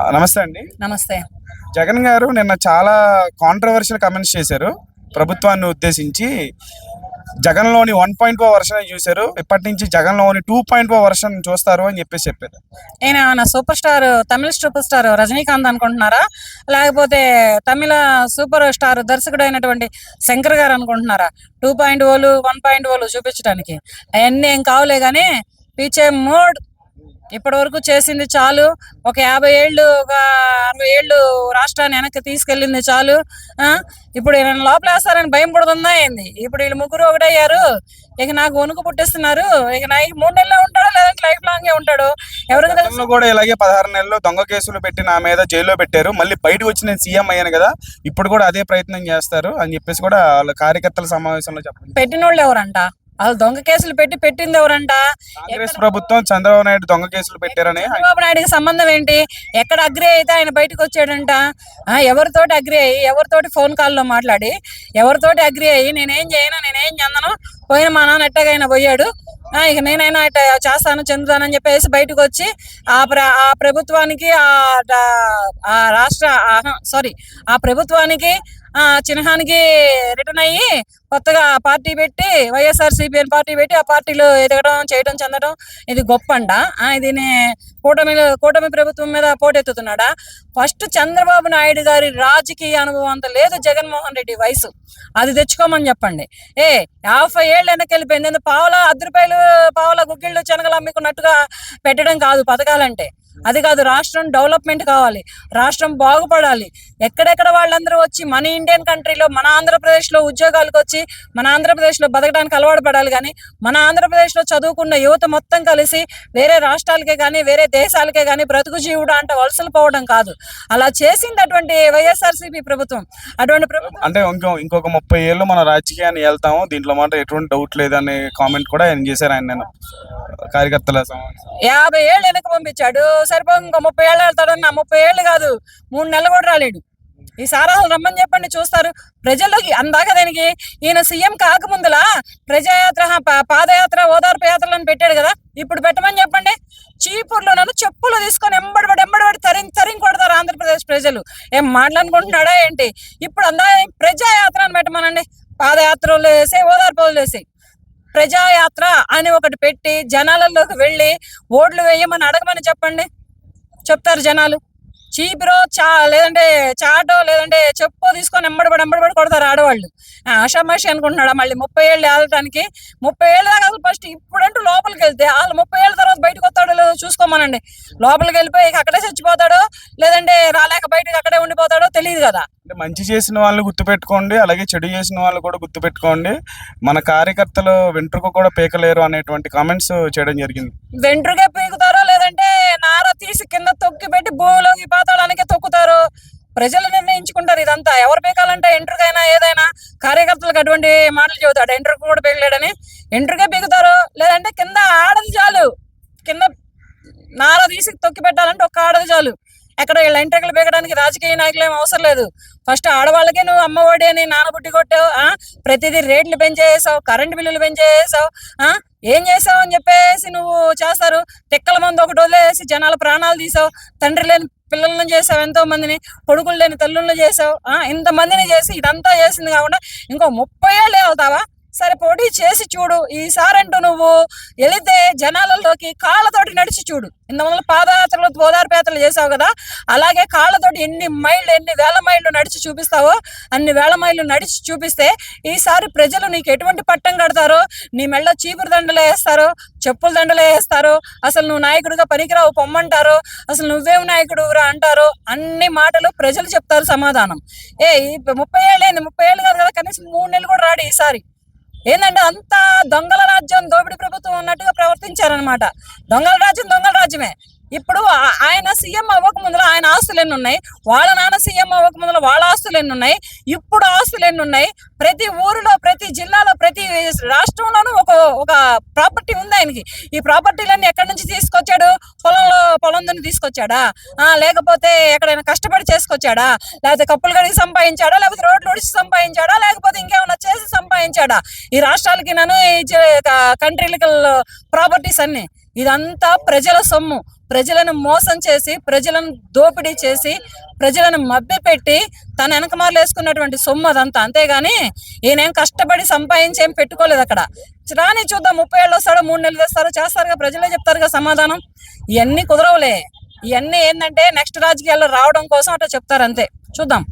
నమస్తే అండి. నమస్తే. జగన్ గారు నిన్న చాలా కాంట్రవర్షియల్ కమెంట్స్ చేశారు. ప్రభుత్వాన్ని ఉద్దేశించి జగన్లోని వన్ పాయింట్ ఫోర్ వర్షన్ చూశారు. ఇప్పటి నుంచి జగన్లోని టూ పాయింట్ ఫోర్ వర్షన్ చూస్తారు అని చెప్పేసి చెప్పారు. ఈయన మన సూపర్ స్టార్ తమిళ సూపర్ స్టార్ రజనీకాంత్ అనుకుంటున్నారా? లేకపోతే తమిళ సూపర్ స్టార్ దర్శకుడు అయినటువంటి శంకర్ గారు అనుకుంటున్నారా? టూ పాయింట్ ఓలు వన్ పాయింట్ ఓలు చూపించడానికి. అవన్నీ ఏం కావులే కానీ పీచే మోడ్ ఇప్పటి వరకు చేసింది చాలు. ఒక యాభై ఏళ్ళు ఒక అరవై ఏళ్ళు రాష్ట్రాన్ని వెనక్కి తీసుకెళ్ళింది చాలు. ఇప్పుడు ఈయన లోపలేస్తారని భయం పడుతుందా ఏంది ఇప్పుడు వీళ్ళు ముగ్గురు ఒకటయ్యారు. ఇక నాకు వణుకు పుట్టిస్తున్నారు. ఇక నా మూడు నెలలు ఉంటాడో లేదంటే లైఫ్ లాంగే ఉంటాడు. ఎవరికి తెలుసు? కూడా ఇలాగే పదహారు నెలలు దొంగ కేసులు పెట్టి నా మీద జైల్లో పెట్టారు. మళ్ళీ బయటకు వచ్చి నేను సీఎం అయ్యాను కదా ఇప్పుడు కూడా అదే ప్రయత్నం చేస్తారు అని చెప్పేసి కూడా వాళ్ళ కార్యకర్తల సమావేశంలో చెప్పండి. పెట్టినోళ్ళు ఎవరంట? వాళ్ళు దొంగ కేసులు పెట్టి పెట్టింది ఎవరంట? కాంగ్రెస్ ప్రభుత్వం చంద్రబాబు నాయుడు దొంగ కేసులు పెట్టారని చంద్రబాబు నాయుడుకి సంబంధం ఏంటి? ఎక్కడ అగ్రి అయితే ఆయన బయటకు వచ్చాడంట? ఆ, ఎవరితోటి అగ్రి అయ్యి ఎవరితోటి ఫోన్ కాల్లో మాట్లాడి ఎవరితోటి అగ్రి అయ్యి నేనేం చేయను నేనేం చెందను పోయిన మా నాన్న ఎట్టగైనా పోయాడు. ఇక నేనైనా ఇట్ట చేస్తాను చెందుతానని చెప్పేసి బయటకు వచ్చి ఆ ప్ర ఆ ప్రభుత్వానికి ఆ రాష్ట్ర సారీ ఆ ప్రభుత్వానికి చిహ్నానికి రిటర్న్ అయ్యి కొత్తగా పార్టీ పెట్టి వైఎస్ఆర్ సిపిఎన్ పార్టీ పెట్టి ఆ పార్టీలో ఎదగడం చేయడం చెందడం ఇది గొప్ప అంట ఆ, దీని కూటమి కూటమి ప్రభుత్వం మీద పోటెత్తుతున్నాడా? ఫస్ట్ చంద్రబాబు నాయుడు గారి రాజకీయ అనుభవం అంత లేదు జగన్మోహన్ రెడ్డి వయసు. అది తెచ్చుకోమని చెప్పండి. ఏ యాభై ఏళ్ళు వెనకెళ్ళిపోయింది ఎందుకు పావుల అర్ధ రూపాయలు పావుల గుగ్గిళ్ళు శనగలు అమ్ముకున్నట్టుగా పెట్టడం కాదు పథకాలంటే. అది కాదు రాష్ట్రం డెవలప్మెంట్ కావాలి రాష్ట్రం బాగుపడాలి. ఎక్కడెక్కడ వాళ్ళందరూ వచ్చి మన ఇండియన్ కంట్రీలో మన ఆంధ్రప్రదేశ్లో ఉద్యోగాలకు వచ్చి మన ఆంధ్రప్రదేశ్లో బతకడానికి అలవాటు పడాలి కానీ మన ఆంధ్రప్రదేశ్లో చదువుకున్న యువత మొత్తం కలిసి వేరే రాష్ట్రాలకే కానీ వేరే దేశాలకే కానీ బ్రతుకు జీవుడు అంటే వలసలు పోవడం కాదు. అలా చేసింది అటువంటి వైఎస్ఆర్సీపీ ప్రభుత్వం అటువంటి ప్రభుత్వం అంటే ఇంకో ఇంకొక ముప్పై ఏళ్ళు మన రాజకీయాన్ని వెళ్తాము దీంట్లో మాట ఎటువంటి డౌట్ లేదనే కామెంట్ కూడా ఆయన చేశారు ఆయన నేను. కార్యకర్తల యాభై ఏళ్ళు వెనక పంపించాడు. సరిపో ఇంకో ముప్పై ఏళ్ళు వెళ్తాడని నా ముప్పై ఏళ్ళు కాదు మూడు నెలలు కూడా రాలేడు. ఈ సారాలు రమ్మని చెప్పండి చూస్తారు. ప్రజల్లోకి అందాక దానికి ఈయన సీఎం కాకముందులా ప్రజాయాత్ర పాదయాత్ర ఓదార్పు యాత్రలను పెట్టాడు కదా. ఇప్పుడు పెట్టమని చెప్పండి. చీపుర్లో నన్ను చెప్పులు తీసుకొని ఎంబడిపడి ఎంబడిపడి తరిం తరిం కొడతారు ఆంధ్రప్రదేశ్ ప్రజలు. ఏం మాట్లాడుకుంటున్నాడా ఏంటి? ఇప్పుడు అందా ప్రజాయాత్ర అని పెట్టమనండి. పాదయాత్రలు వేసే ఓదార్పులు వేసాయి. ప్రజాయాత్ర అని ఒకటి పెట్టి జనాలలోకి వెళ్ళి ఓట్లు వేయమని అడగమని చెప్పండి. చెప్తారు జనాలు. చీపిరో చా లేదంటే చాటో లేదంటే చెప్పో తీసుకొని ఎంబడిపడి ఎంబడిపడి కొడతారు ఆడవాళ్ళు. ఆ, ఆషామాషి అనుకుంటున్నాడా మళ్ళీ? ముప్పై ఏళ్ళు ఏళ్ళటానికి ముప్పై ఏళ్ళ దాకా అసలు ఫస్ట్ ఇప్పుడంటూ లోపలికి వెళ్తే వాళ్ళు ముప్పై ఏళ్ళ తర్వాత బయటకు వస్తాడో లేదో చూసుకోమనండి. లోపలికి వెళ్ళిపోయి అక్కడే చచ్చిపోతాడో లేదంటే రాలేక బయటకు అక్కడే ఉండిపోతాడో తెలియదు కదా. మంచి చేసిన వాళ్ళని గుర్తుపెట్టుకోండి అలాగే చెడు చేసిన వాళ్ళు కూడా గుర్తుపెట్టుకోండి. మన కార్యకర్తలు వెంట్రుక కూడా పీకలేరు అనేటువంటి కామెంట్స్ చేయడం జరిగింది. వెంట్రుకే తీసి కింద తొక్కి పెట్టి భూమిలోకి పాతాళానికి తొక్కుతారు. ప్రజలు నిర్ణయించుకుంటారు ఇదంతా. ఎవరు పీకాలంటే ఎంట్రుకైనా ఏదైనా కార్యకర్తలకు అటువంటి మాటలు చెబుతాడు ఎంట్రుకు కూడా పీకలేడని ఇంటర్కే పీకుతారు. లేదంటే కింద ఆడది చాలు. కింద నార తీసి తొక్కి పెట్టాలంటే ఒక ఆడది చాలు. ఎక్కడ వీళ్ళ ఇంటర్కలు పీకడానికి రాజకీయ నాయకులు ఏం అవసరం లేదు. ఫస్ట్ ఆడవాళ్ళకే నువ్వు అమ్మఒడి అని నానబుట్టి కొట్టావు ఆ? ప్రతిదీ రేట్లు పెంచేసావు కరెంట్ బిల్లులు పెంచేసావు ఆ? ఏం చేసావు అని చెప్పేసి నువ్వు చేస్తారు? తిక్కల మంది ఒకటి వదిలేసి జనాల ప్రాణాలు తీసావు. తండ్రి లేని పిల్లలను చేసావు ఎంతో మందిని కొడుకులు లేని తల్లులను చేసావు. ఆ ఇంత మందిని చేసి ఇదంతా చేసింది కాకుండా ఇంకో ముప్పై ఏళ్ళు వెళ్తావా సరే పోటీ చేసి చూడు. ఈసారంటూ నువ్వు వెళితే జనాలలోకి కాళ్ళతోటి నడిచి చూడు. ఇంతమంది పాదయాత్రలు ఓదార్పయాత్రలు చేసావు కదా? అలాగే కాళ్ళతోటి ఎన్ని మైళ్ళు ఎన్ని వేల మైళ్ళు నడిచి చూపిస్తావో అన్ని వేల మైళ్ళు నడిచి చూపిస్తే ఈసారి ప్రజలు నీకు ఎటువంటి పట్టం కడతారో నీ మెళ్ళ చీపురు దండలు వేస్తారు చెప్పుల దండలు వేస్తారో అసలు నువ్వు నాయకుడిగా పనికిరావు పొమ్మంటారు అసలు నువ్వేం నాయకుడు రా అంటారు అన్ని మాటలు ప్రజలు చెప్తారు సమాధానం. ఏ ముప్పై ముప్పై అయింది ముప్పై ఏళ్ళు కాదు కదా కనీసం మూడు నెలలు కూడా రాడు ఈసారి. ఏంటంటే అంతా దొంగల రాజ్యం దోపిడీ ప్రభుత్వం ఉన్నట్టుగా ప్రవర్తించారనమాట దొంగల రాజ్యం దొంగల రాజ్యమే. ఇప్పుడు ఆ- ఆయన సీఎం అవ్వక ముందులో ఆయన ఆస్తులు ఎన్ని ఉన్నాయి? వాళ్ళ నాన్న సీఎం అవ్వక ముందులో వాళ్ళ ఆస్తులు ఎన్ని ఉన్నాయి? ఇప్పుడు ఆస్తులు ఎన్ని ఉన్నాయి? ప్రతి ఊరిలో ప్రతి జిల్లాలో ప్రతి రాష్ట్రంలోనూ ఒక ఒక ప్రాపర్టీ ఉంది ఆయనకి. ఈ ప్రాపర్టీలన్నీ ఎక్కడి నుంచి తీసుకొచ్చాడు? పొలంలో పొలం దున్ని తీసుకొచ్చాడా? ఆ లేకపోతే ఎక్కడైనా కష్టపడి చేసుకొచ్చాడా? లేకపోతే కప్పులు కడిగి సంపాదించాడా? లేకపోతే రోడ్లు ఉడిచి సంపాదించాడా? లేకపోతే ఇంకేమైనా చేసి సంపాదించాడా? ఈ రాష్ట్రాలకి నన్ను ఈ కంట్రీలకి ప్రాపర్టీస్ అన్ని. ఇదంతా ప్రజల సొమ్ము. ప్రజలను మోసం చేసి ప్రజలను దోపిడీ చేసి ప్రజలను మభ్యపెట్టి తన వెనకమార్లు వేసుకున్నటువంటి సొమ్ము అదంతా. అంతేగాని ఈయనేం కష్టపడి సంపాదించి ఏం పెట్టుకోలేదు అక్కడ. రాని చూద్దాం ముప్పై ఏళ్ళు వస్తాడో మూడు నెలలు తెస్తారో చేస్తారుగా ప్రజలే చెప్తారుగా సమాధానం? ఇవన్నీ కుదరవులే. ఇవన్నీ ఏంటంటే నెక్స్ట్ రాజకీయాల్లో రావడం కోసం అట్లా చెప్తారు అంతే. చూద్దాం.